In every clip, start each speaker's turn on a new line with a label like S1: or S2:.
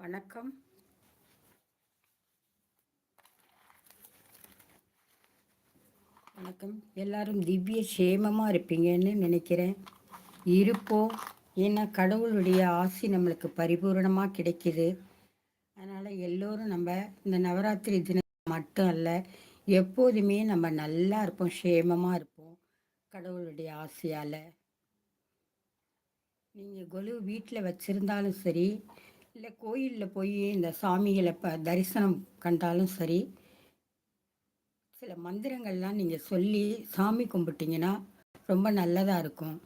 S1: வணக்கம். வணக்கம். எல்லாரும் திவ்ய சேமமாக இருப்பீங்கன்னு நினைக்கிறேன். இருப்போம் ஏன்னா கடவுளுடைய ஆசி நம்மளுக்கு பரிபூரணமாக கிடைக்கிது. அதனால் எல்லோரும் நம்ம இந்த நவராத்திரி தினம் மட்டும் அல்ல எப்போதுமே நம்ம நல்லா இருப்போம் சேமமாக இருப்போம் கடவுளுடைய ஆசையால். நீங்கள் கொலு வீட்டில் வச்சுருந்தாலும் சரி இல்லை கோயிலில் போய் இந்த சாமிகளை ப தரிசனம் கண்டாலும் சரி சில மந்திரங்கள்லாம் நீங்கள் சொல்லி சாமி கும்பிட்டிங்கன்னா ரொம்ப நல்லதாக இருக்கும்.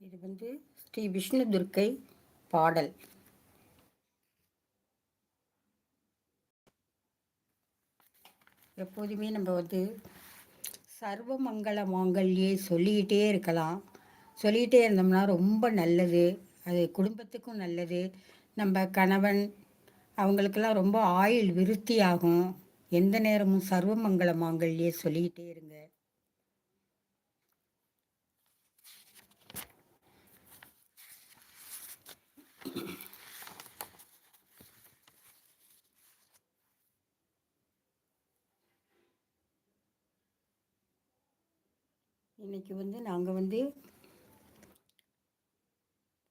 S1: இது வந்து ஸ்ரீ விஷ்ணு துர்க்கை பாடல். எப்போதுமே நம்ம வந்து சர்வ மங்கள மாங்கல்யே சொல்லிக்கிட்டே இருக்கலாம். சொல்லிக்கிட்டே இருந்தோம்னா ரொம்ப நல்லது. அது குடும்பத்துக்கும் நல்லது. நம்ம கணவன் அவங்களுக்கெல்லாம் ரொம்ப ஆயுள் விருத்தி ஆகும் எந்த நேரமும் சர்வ மங்கள மாங்கல்யே சொல்லிக்கிட்டே இருங்க. இன்றைக்கி வந்து நாங்கள் வந்து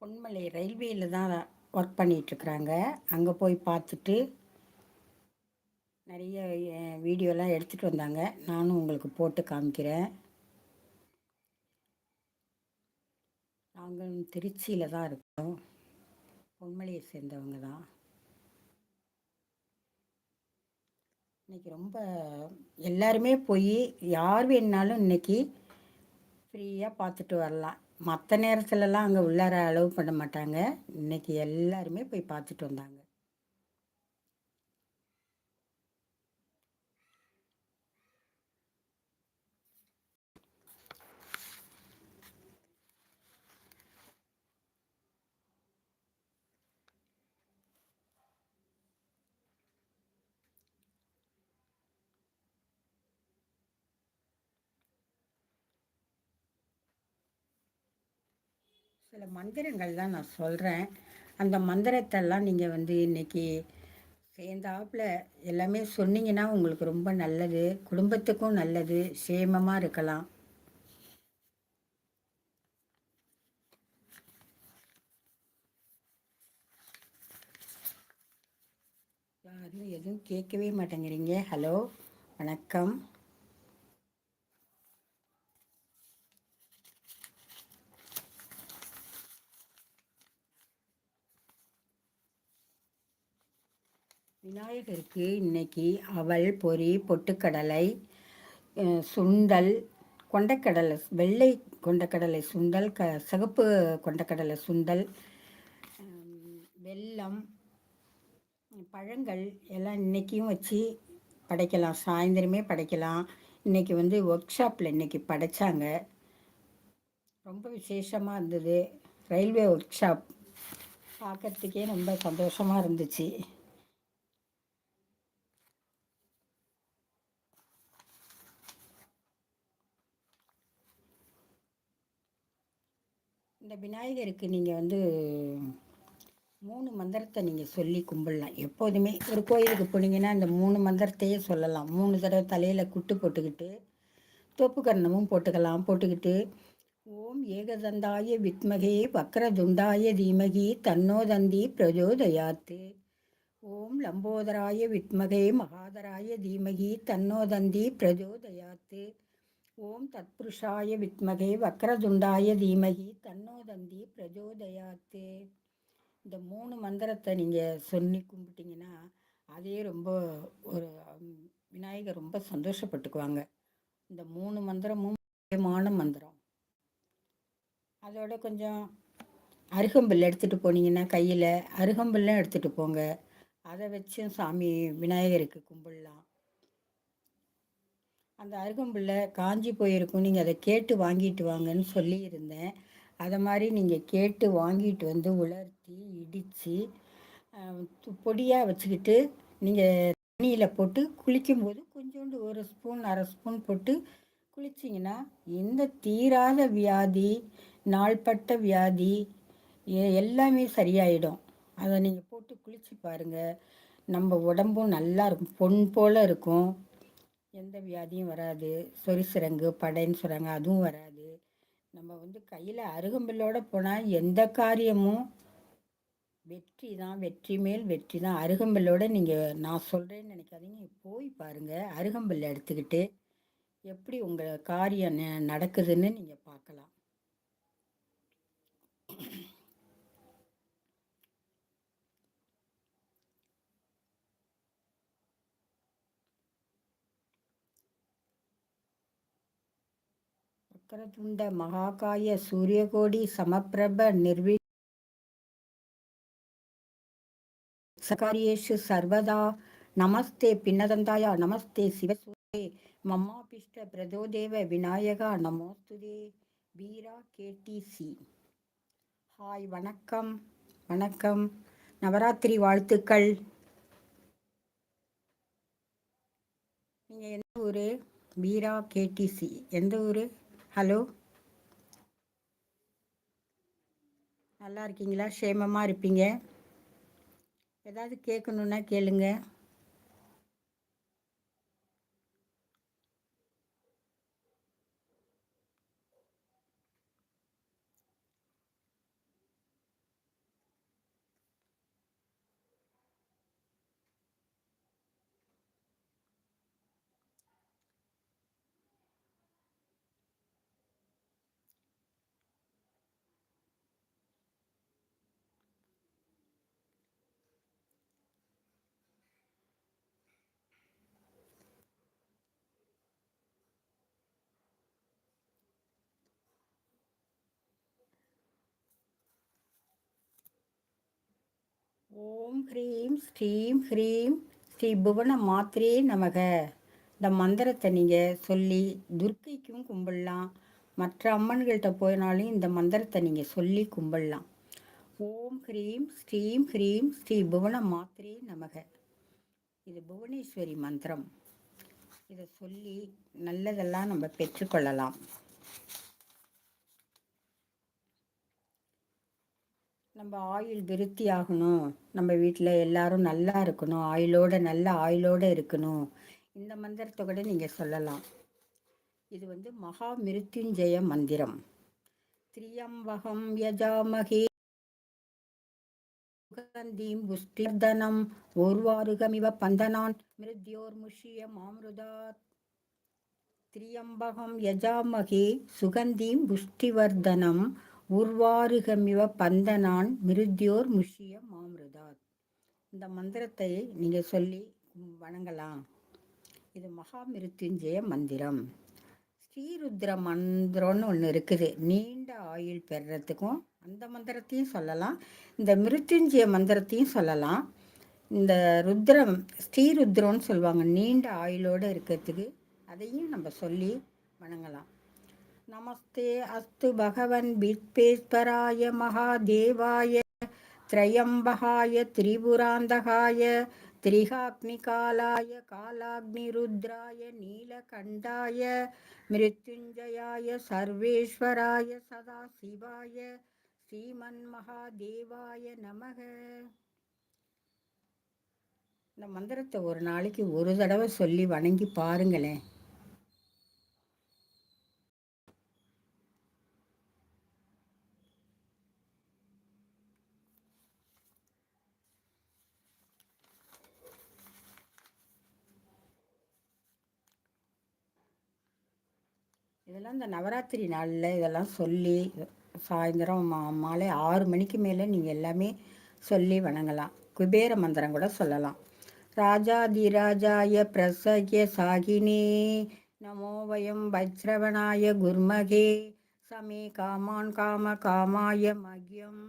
S1: பொன்மலை ரயில்வேயில் தான் ஒர்க் பண்ணிகிட்ருக்குறாங்க அங்கே போய் பார்த்துட்டு நிறைய வீடியோலாம் எடுத்துகிட்டு வந்தாங்க. நானும் உங்களுக்கு போட்டு காமிக்கிறேன். நாங்கள் திருச்சியில் தான் இருக்கோம். பொன்மலையை சேர்ந்தவங்க தான். இன்றைக்கி ரொம்ப எல்லாருமே போய் யார் வேணுனாலும் இன்றைக்கி ஃப்ரீயாக பார்த்துட்டு வரலாம். மற்ற நேரத்துலலாம் அங்கே உள்ளார அளவு பண்ண மாட்டாங்க. இன்றைக்கி எல்லாருமே போய் பார்த்துட்டு வந்தாங்க. சில மந்திரங்கள்லாம் நான் சொல்கிறேன் அந்த மந்திரத்தெல்லாம் நீங்கள் வந்து இன்றைக்கி சேர்ந்தாப்பில் எல்லாமே சொன்னீங்கன்னா உங்களுக்கு ரொம்ப நல்லது. குடும்பத்துக்கும் நல்லது. சேமமாக இருக்கலாம். யாரும் எதுவும் கேட்கவே மாட்டேங்கிறீங்க. ஹலோ வணக்கம். விநாயகருக்கு இன்னைக்கு அவல் பொரி பொட்டுக்கடலை சுண்டல் கொண்டக்கடலை வெள்ளை கொண்டக்கடலை சுண்டல் க சிகப்பு கொண்டக்கடலை சுண்டல் வெல்லம் பழங்கள் எல்லாம் இன்றைக்கும் வச்சு படைக்கலாம். சாயந்தரமே படைக்கலாம். இன்றைக்கி வந்து ஒர்க் ஷாப்பில் இன்றைக்கி படைத்தாங்க ரொம்ப விசேஷமாக இருந்தது. ரயில்வே ஒர்க் ஷாப் பார்க்குறதுக்கே ரொம்ப சந்தோஷமாக இருந்துச்சு. இந்த விநாயகருக்கு நீங்கள் வந்து மூணு மந்திரத்தை நீங்கள் சொல்லி கும்பிடலாம். எப்போதுமே ஒரு கோயிலுக்கு போனீங்கன்னா இந்த மூணு மந்திரத்தையே சொல்லலாம். மூணு தடவை தலையில் குட்டு போட்டுக்கிட்டு தொப்பு கர்ணமும் போட்டுக்கலாம். போட்டுக்கிட்டு ஓம் ஏகதந்தாய வித்மகே வக்ரதுண்டாய தீமகி தன்னோதந்தி பிரஜோதயாத்து. ஓம் லம்போதராய வித்மகே மகாதராய தீமகி தன்னோதந்தி பிரஜோதயாத்து. ஓம் தத்புருஷாய வித்மகே வக்ரதுண்டாய தீமகி தன்னோதந்தி பிரஜோதயாத்து. இந்த மூணு மந்திரத்தை நீங்கள் சொல்லி கும்பிட்டிங்கன்னா அதே ரொம்ப ஒரு விநாயகர் ரொம்ப சந்தோஷப்பட்டுக்குவாங்க. இந்த மூணு மந்திரமும் முக்கியமான மந்திரம். அதோட கொஞ்சம் அருகம்புல் எடுத்துகிட்டு போனீங்கன்னா கையில் அருகம்புல்லாம் எடுத்துகிட்டு போங்க. அதை வச்சும் சாமி விநாயகருக்கு கும்பிடலாம். அந்த அருகம்புல்ல காஞ்சி போயிருக்கும். நீங்கள் அதை கேட்டு வாங்கிட்டு வாங்கன்னு சொல்லியிருந்தேன். அதை மாதிரி நீங்கள் கேட்டு வாங்கிட்டு வந்து உலர்த்தி இடித்து பொடியாக வச்சுக்கிட்டு நீங்கள் தண்ணியில் போட்டு குளிக்கும்போது கொஞ்சோண்டு ஒரு ஸ்பூன் அரை ஸ்பூன் போட்டு குளிச்சிங்கன்னா எந்த தீராத வியாதி நாள்பட்ட வியாதி எல்லாமே சரியாயிடும். அதை நீங்கள் போட்டு குளித்து பாருங்கள் நம்ம உடம்பும் நல்லா இருக்கும். பொன் போல் இருக்கும். எந்த வியாதியும் வராது. சொரிசிறங்கு படைன்னு சொல்கிறாங்க அதுவும் வராது. நம்ம வந்து கையில் அருகம்பில்லோடு போனால் எந்த காரியமும் வெற்றி தான் வெற்றி மேல் வெற்றி தான். அருகம்பில்லோட நீங்கள் நான் சொல்கிறேன்னு நினைக்காதீங்க. போய் பாருங்கள் அருகம்பில்லை எடுத்துக்கிட்டு எப்படி உங்கள் காரியம் நடக்குதுன்னு நீங்கள் பார்க்கலாம். வக்ரதுண்ட மகாகாய சூரியகோடி சமப்பிரப நிர்வி சகாரியேஷு சர்வதா. நமஸ்தே பின்னதந்தாயா. நமஸ்தே சிவசூரே. மம்மாபிஷ்ட பிரதோதேவ விநாயகா. நமோஸ்துதே. வீரா கேடிசி. ஹாய் வணக்கம். வணக்கம். நவராத்திரி வாழ்த்துக்கள். நீங்கள் என்ன ஊர்? பீரா கேடிசி. எந்த ஊர்? ஹலோ. நல்லா இருக்கீங்களா? க்ஷேமமாக இருப்பீங்க. ஏதாவது கேட்கணுன்னா கேளுங்கள் ஓம் ஹ்ரீம் ஸ்ரீம் ஹ்ரீம் ஸ்ரீ புவன மாத்திரே நமக. இந்த மந்திரத்தை நீங்கள் சொல்லி துர்க்கைக்கும் கும்பிடலாம். மற்ற அம்மன்கள்கிட்ட போயினாலும் இந்த மந்திரத்தை நீங்கள் சொல்லி கும்பிடலாம். ஓம் ஹ்ரீம் ஸ்ரீம் ஹ்ரீம் ஸ்ரீ புவன மாத்திரே நமக. இது புவனேஸ்வரி மந்திரம். இதை சொல்லி நல்லதெல்லாம் நம்ம பெற்றுக்கொள்ளலாம். நம்ம ஆயுள் விருத்தி ஆகணும் நம்ம வீட்டில் எல்லாரும் நல்லா இருக்கணும். ஆயுளோட நல்ல ஆயுளோட இருக்கணும். இந்த மந்திரத்தை கூட நீங்கள் சொல்லலாம். இது வந்து மகா மிருத்யுஞ்சய மந்திரம். திரியம்பகம் யஜாமகே. சுகந்தீம் புஷ்டிர்தனம் ஓர்வாருகமிவ பந்தனான். மிருத்யோர் முஷிய மாமிருதாத். திரியம்பகம் யஜாமகே. சுகந்தீம் புஷ்டிவர்தனம். உர்வாருகமிவ பந்தனான் மிருத்யோர் முஷிய மாமிருதாத். இந்த மந்திரத்தை நீங்கள் சொல்லி வணங்கலாம். இது மகாமிருத்யுஞ்சய மந்திரம். ஸ்ரீருத்ர மந்திரம்னு ஒன்று இருக்குது. நீண்ட ஆயுள் பெறுறதுக்கும் அந்த மந்திரத்தையும் சொல்லலாம். இந்த மிருத்யுஞ்சய மந்திரத்தையும் சொல்லலாம். இந்த ருத்ரம் ஸ்ரீருத்ரம்னு சொல்லுவாங்க. நீண்ட ஆயுளோடு இருக்கிறதுக்கு அதையும் நம்ம சொல்லி வணங்கலாம். நமஸ்தே அஸ்து பகவன் வித்பேஸ்வராய மகாதேவாய திரையம்பகாய திரிபுராந்தகாய திரிகாக்னிகாலாய காலாக்னிருத்ராய நீலகண்டாய மிருத்யுஞ்சயாய சர்வேஸ்வராய சதா சிவாய ஸ்ரீமன் மகாதேவாய நமக. இந்த மந்திரத்தை ஒரு நாளைக்கு ஒரு தடவை சொல்லி வணங்கி பாருங்களேன். இதெல்லாம் இந்த நவராத்திரி நாளில் இதெல்லாம் சொல்லி சாயந்தரம் மா மாலை ஆறு மணிக்கு மேலே நீங்கள் எல்லாமே சொல்லி வணங்கலாம். குபேர மந்திரம் கூட சொல்லலாம். ராஜாதிராஜாய பிரசய சாகினே நமோ வயம் வைச்ரவணாய குர்மகே சமே காமான் காம காமாய மகியம்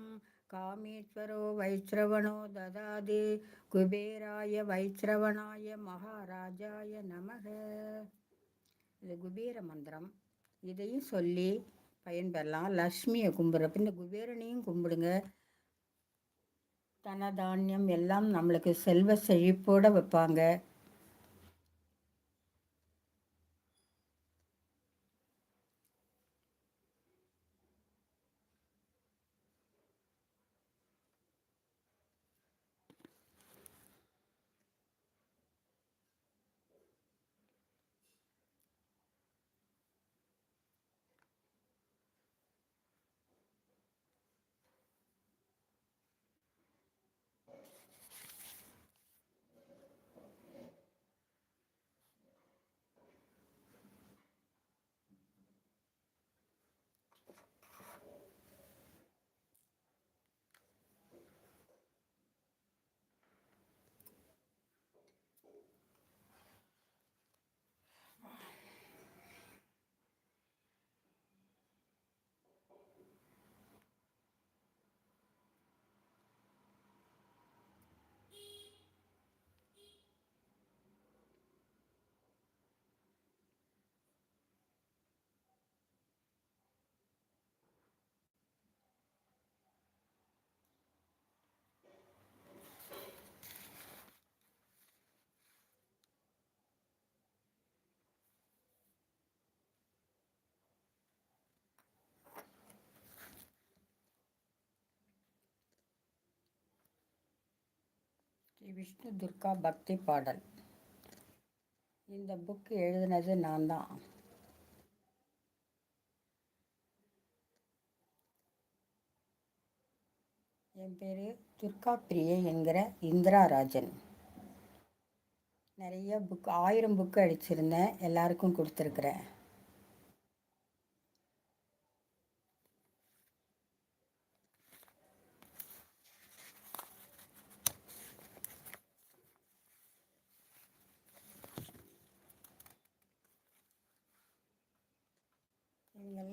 S1: காமேஸ்வரோ வைஸ்ரவணோ ததாது குபேராய வைச்ரவணாய மகாராஜாய நமக. இது குபேர மந்திரம். இதையும் சொல்லி பயன்பெறலாம். லக்ஷ்மியை கும்பிட்றப்ப இந்த குபேரனையும் கும்பிடுங்க. தனதானியம் எல்லாம் நம்மளுக்கு செல்வ செழிப்போடு வைப்பாங்க. ஸ்ரீ விஷ்ணு துர்கா பக்தி பாடல். இந்த புக்கு எழுதினது நான் தான். என் பேர் துர்கா பிரியை என்கிற இந்திரா ராஜன் நிறைய புக் ஆயிரம் புக்கு அடிச்சிருந்தேன். எல்லாருக்கும் கொடுத்துருக்குறேன்.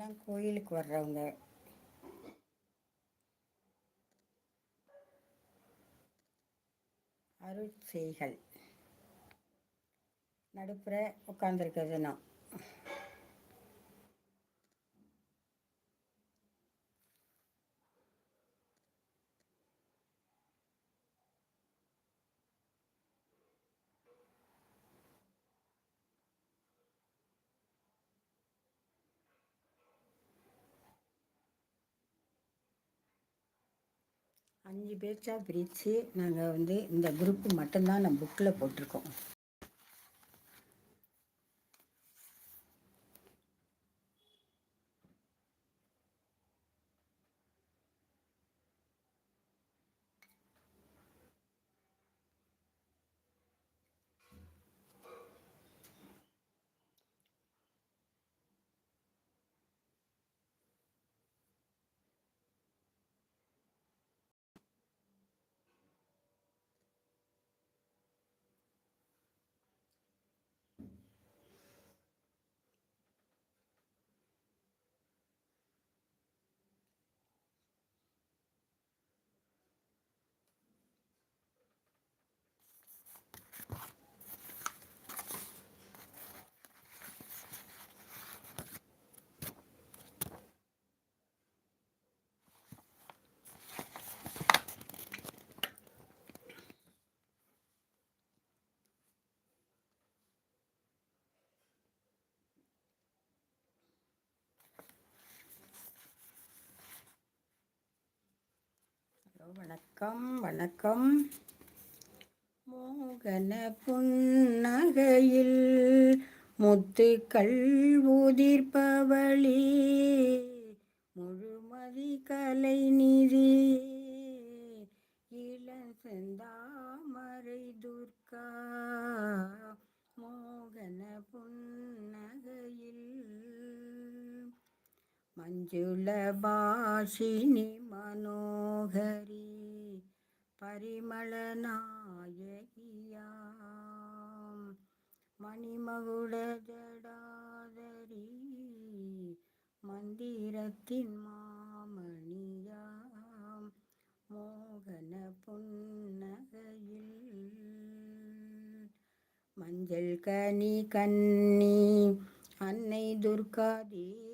S1: இவங்கெல்லாம் கோயிலுக்கு வர்றவங்க. அருட்செய்கள். நடுப்புற உட்காந்துருக்கிறது நான். அஞ்சு பேச்சாக பிரித்து நாங்கள் வந்து இந்த குரூப்பு மட்டும்தான் நம்ம புக்கில் போட்டிருக்கோம். ஹலோ வணக்கம் வணக்கம். மோகன புன்னகையில் முத்துக்கள் உதிர்ப்பவளே முழுமதி கலை நிதி இளசெந்தாமரை துர்கா மோகன புன்னகையில் மஞ்சுளபாஷினி மனோகரி பரிமளநாயகியாம் மணிமகுட ஜடாதரி மந்திரத்தின் மாமணியாம். மோகன புன்னகையில் மஞ்சள் கனி கன்னி அன்னை துர்காதே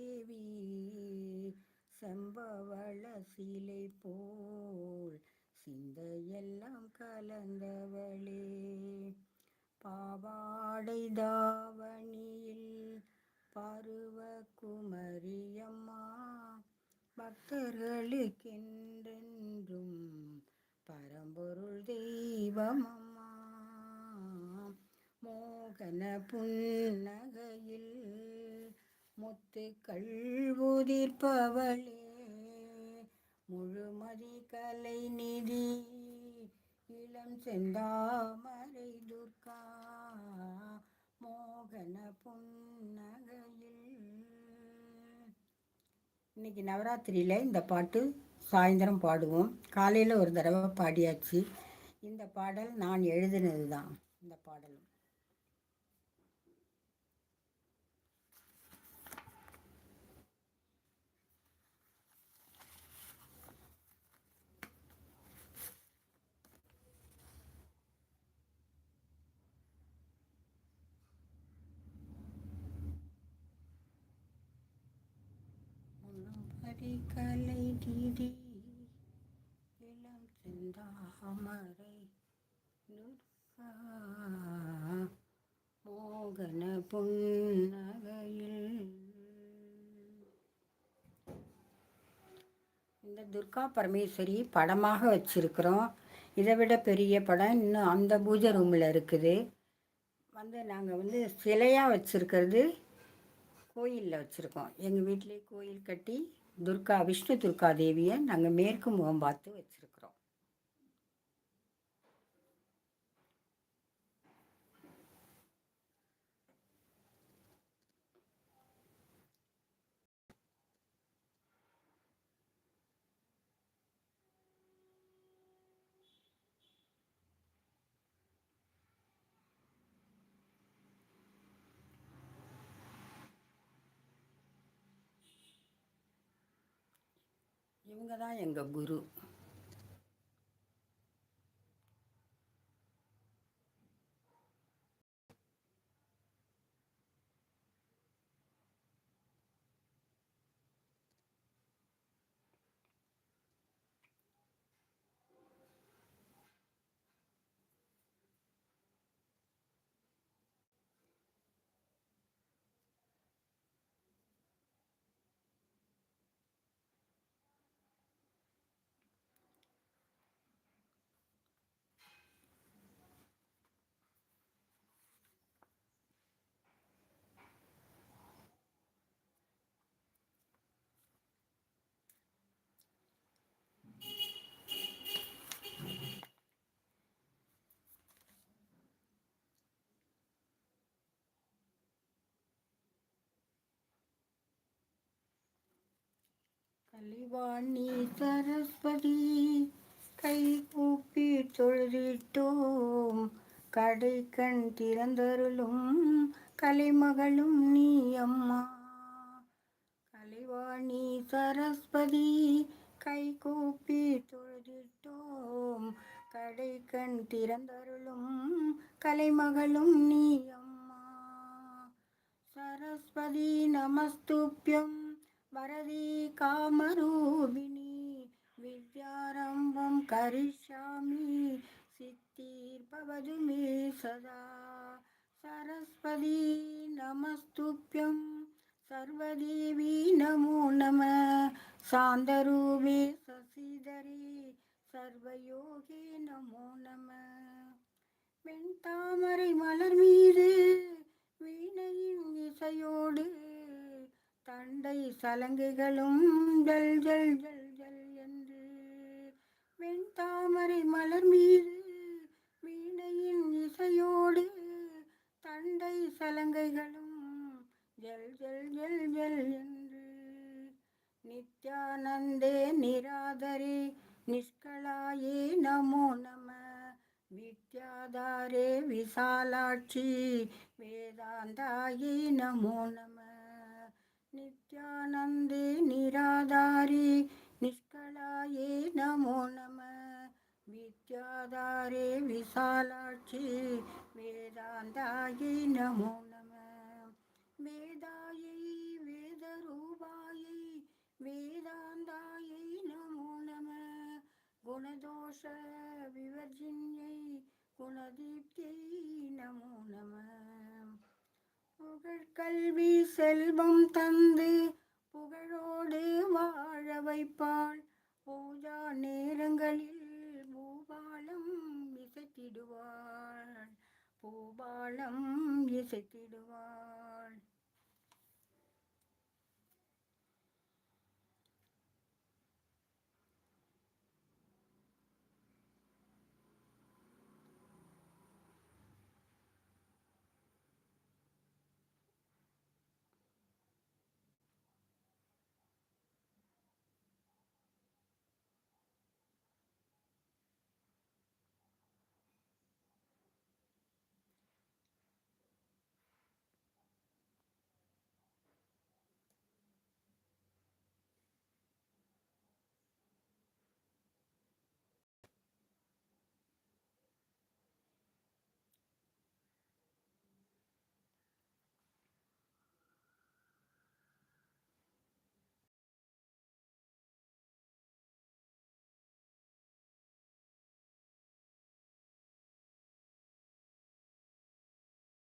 S1: சிலை போல் சிந்தையெல்லாம் கலந்தவளே. பாவாடை தாவணியில் பருவ குமரியம்மா பக்தர்களுக்கென்றென்றும் பரம்பொருள் தெய்வமம்மா. மோகன புன்னகையில் முத்துக்கள் உதிர்ப்பவளே. முழுமதி கலை நிதி இளம் செந்தாமரை துர்கா மோகன புன்னகையில். இன்னைக்கு நவராத்திரியில் இந்த பாட்டு சாயந்தரம் பாடுவோம். காலையில் ஒரு தடவை பாடியாச்சு. இந்த பாடல் நான் எழுதினது தான் இந்த பாடலும். கலை தீதி இளம் செந்தாமரை துர்கா மோகன புன்னகையில். இந்த துர்கா பரமேஸ்வரி படமாக வச்சுருக்குறோம். இதை விட பெரிய படம் இன்னும் அந்த பூஜை ரூமில் இருக்குது. வந்து நாங்கள் வந்து சிலையாக வச்சுருக்கிறது கோயிலில் வச்சுருக்கோம். எங்கள் வீட்டிலே கோயில் கட்டி துர்கா விஷ்ணு துர்கா தேவியை நாங்கள் மேற்கு முகம் பார்த்து வச்சுருக்கோம். இவங்க தான் எங்கள் குரு. கலிவாணி சரஸ்வதி கை கூப்பி தொழுதிட்டோம். கடை கண் திறந்தருளும் கலைமகளும் நீ அம்மா. கலைவாணி சரஸ்வதி கை கூப்பி தொழுதிட்டோம். கடை கண் திறந்தருளும் கலைமகளும் நீ அம்மா. சரஸ்வதி நமஸ்துப்பியம் வரதி காமரூபிணி வித்யாரம்பம் கரிஷாமி சித்திர்பவது மே சதா. சரஸ்வதி நமஸ்துப்யம் சர்வதேவி நமோ நம. சாந்தரூபே சசிதரே சர்வயோகே நமோ நம. வெண்தாமரை மலர் மீது வீணையின் இசையோடு தண்டை சலங்கைகளும் ஜல் ஜல் ஜல் ஜல் என்று. வெண்தாமரை மலர் மீது வீணையின் இசையோடு தண்டை சலங்கைகளும் ஜல் ஜல் ஜல் ஜல் என்று. நித்யானந்தே நிராதரே நிஷ்களாயே நமோ நம. வித்யாதாரே விசாலாட்சி வேதாந்தாயே நமோ நம. நித்யானந்தே நிராதாரி நிஷ்கலாயே நமோ நம. வித்யாதாரே விசாலாட்சி வேதாந்தாயே நமோ நம. வேதாயை வேதரூபாயை வேதாந்தாயை நமோ நம. குணதோஷ விவர்ஜின்யை குணதீப்தியை நமோ நம. புகழ்கல்வி செல்வம் தந்து புகழோடு வாழ வைப்பாள். பூஜா நேரங்களில் பூபாலம் இசைத்திடுவாள். பூபாலம் இசைத்திடுவாள்.